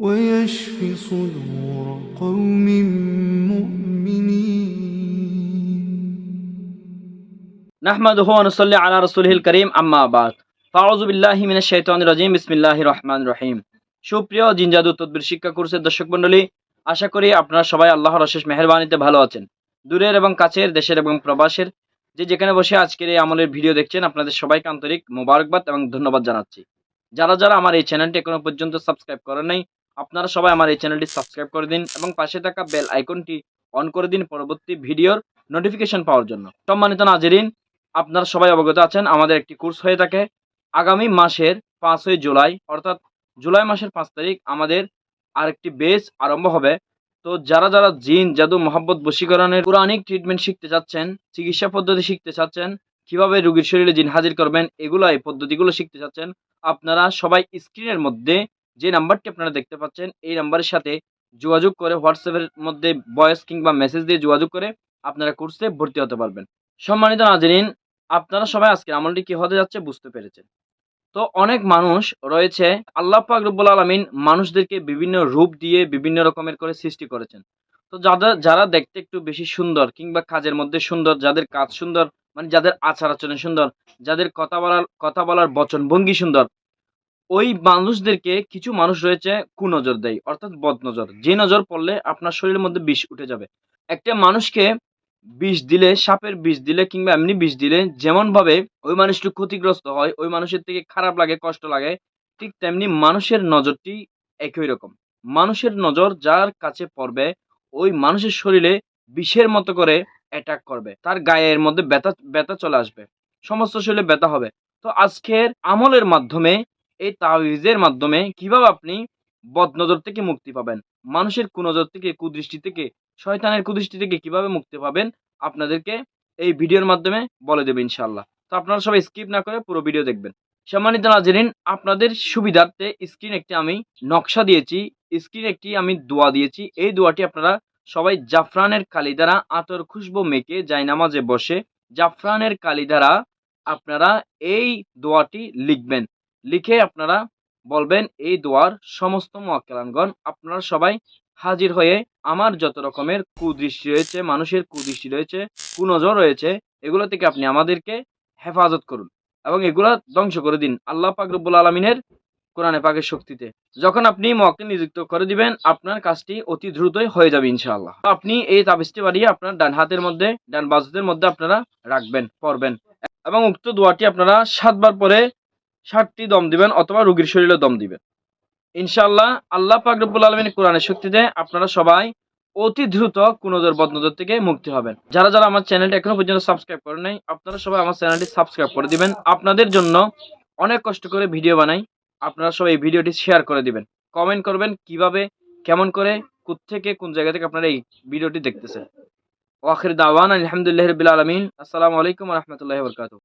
ويشف صدور قوم مؤمنين নাহমাদুহু ওয়া নুসাল্লি আলা রাসূলিল কারীম আম্মা বাদ ফাউযু বিল্লাহি মিনাশ শাইতানির রাজীম বিসমিল্লাহির রহমানির রহিম সুপ্রিয় জিনজাদু তদবির শিক্ষা কোর্সের দর্শক মণ্ডলী আশা করি আপনারা সবাই আল্লাহর অশেষ মেহেরবানিতে ভালো আছেন দূরের এবং কাছের দেশের এবং প্রবাসের যে যেখানে বসে আজকের এই আমলের ভিডিও দেখছেন আপনাদের সবাইকে আন্তরিক মোবারকবাদ এবং ধন্যবাদ জানাচ্ছি যারা যারা আমার এই চ্যানেলটি এখনো পর্যন্ত সাবস্ক্রাইব করেন নাই আপনারা সবাই আমার এই চ্যানেলটি সাবস্ক্রাইব করে দিন এবং পাশে থাকা বেল আইকনটি অন করে দিন পরবর্তী ভিডিওর নোটিফিকেশন পাওয়ার জন্য। সম্মানিত নাজেরিন, আপনারা সবাই অবগত আছেন, আমাদের একটি কোর্স হয়ে থাকে। আগামী মাসের পাঁচই জুলাই, অর্থাৎ জুলাই মাসের পাঁচ তারিখ আমাদের আরেকটি বেস আরম্ভ হবে। তো যারা যারা জিন, জাদু, মোহাব্বত, বশীকরণের পুরাণিক ট্রিটমেন্ট শিখতে চাচ্ছেন, চিকিৎসা পদ্ধতি শিখতে চাচ্ছেন, কীভাবে রোগীর শরীরে জিন হাজির করবেন, এগুলো, এই পদ্ধতিগুলো শিখতে চাচ্ছেন, আপনারা সবাই স্ক্রিনের মধ্যে যে নাম্বারটি আপনারা দেখতে পাচ্ছেন, এই নাম্বারের সাথে যোগাযোগ করে হোয়াটসঅ্যাপের মধ্যে ভয়েস কিংবা মেসেজ দিয়ে যোগাযোগ করে আপনারা কোর্সে ভর্তি হতে পারবেন। সম্মানিত নাজরিন, আপনারা সবাই আজকে আমলটি কি হতে যাচ্ছে বুঝতে পেরেছেন। তো অনেক মানুষ রয়েছে, আল্লাহ পাক আলমিন মানুষদেরকে বিভিন্ন রূপ দিয়ে বিভিন্ন রকমের করে সৃষ্টি করেছেন। তো যাদের যারা দেখতে একটু বেশি সুন্দর কিংবা কাজের মধ্যে সুন্দর, যাদের কাজ সুন্দর মানে যাদের আচার আচরণ সুন্দর, যাদের কথা বলার কথা বলার বচন ভঙ্গি সুন্দর ওই মানুষদেরকে কিছু মানুষ রয়েছে কুনজর দেয় অর্থাৎ বদনজর। যে নজর পড়লে আপনার শরীরের মধ্যে বিষ উঠে যাবে। একটা মানুষকে বিষ দিলে, সাপের বিষ দিলে কিংবা এমনি বিষ দিলে যেমন ভাবে ওই মানুষটি ক্ষতিগ্রস্ত হয়, ওই মানুষের থেকে খারাপ লাগে, কষ্ট লাগে, ঠিক তেমনি মানুষের নজরটি একই রকম। মানুষের নজর যার কাছে পড়বে, ওই মানুষের শরীরে বিষের মতো করে অ্যাটাক করবে। তার গায়ের মধ্যে ব্যথা ব্যথা চলে আসবে। সমস্ত শরীরে ব্যথা হবে। তো আজকের আমলের মাধ্যমে এই তাওয়িজের মাধ্যমে কীভাবে আপনি বদনজর থেকে মুক্তি পাবেন, মানুষের কুনজর থেকে, কুদৃষ্টি থেকে, শয়তানের কুদৃষ্টি থেকে কীভাবে মুক্তি পাবেন, আপনাদেরকে এই ভিডিওর মাধ্যমে বলে দেবে ইনশাল্লাহ তো আপনারা সবাই স্কিপ না করে পুরো ভিডিও দেখবেন। সম্মানিত নাজরিন, আপনাদের সুবিধার্থে স্ক্রিন একটি আমি নকশা দিয়েছি স্ক্রিন একটি আমি দোয়া দিয়েছি। এই দোয়াটি আপনারা সবাই জাফরানের কালি দ্বারা আতর খুশবু মেখে জায়নামাজে বসে জাফরানের কালি দ্বারা আপনারা এই দোয়াটি লিখবেন। লিখে আপনারা বলবেন, এই দোয়ার সমস্ত মোয়াক্কেলানগণ আপনারা সবাই হাজির হয়ে আমার যত রকমের কুদৃষ্টি রয়েছে, মানুষের কুদৃষ্টি রয়েছে, কুনজর রয়েছে, এগুলো থেকে আপনি আমাদেরকে হেফাজত করুন এবং এগুলা ধ্বংস করে দিন আল্লাহ পাক রব্বুল আলমিনের কোরআনে পাকের শক্তিতে। যখন আপনি মক্কে নিযুক্ত করে দিবেন, আপনার কাজটি অতি দ্রুতই হয়ে যাবে ইনশাআল্লাহ। আপনি এই তাবিজটি বাড়িয়ে আপনার ডান হাতের মধ্যে, ডান বাজুদের মধ্যে আপনারা রাখবেন, পরবেন এবং উক্ত দোয়াটি আপনারা সাতবার পরে ষাটটি দম দিবেন অথবা রুগীর শরীরে দম দিবেন। ইনশাল্লাহ আল্লাহ পাক রব্বুল আলমিনের কোরআনের শক্তিতে আপনারা সবাই অতি দ্রুত কুনজর বদনজর থেকে মুক্তি হবেন। যারা যারা আমার চ্যানেলটি এখনও পর্যন্ত সাবস্ক্রাইব করেন নাই, আপনারা সবাই আমার চ্যানেলটি সাবস্ক্রাইব করে দিবেন। আপনাদের জন্য অনেক কষ্ট করে ভিডিও বানাই, আপনারা সবাই এই ভিডিওটি শেয়ার করে দিবেন। কমেন্ট করবেন কীভাবে, কেমন করে থেকে কোন জায়গা থেকে আপনারা এই ভিডিওটি দেখতেছেন। ওয়াখির দাওয়ান, আলহামদুলিল্লাহ রবিল আলমিন। আসসালামু আলাইকুম রহমতুল্লাহ বরকাত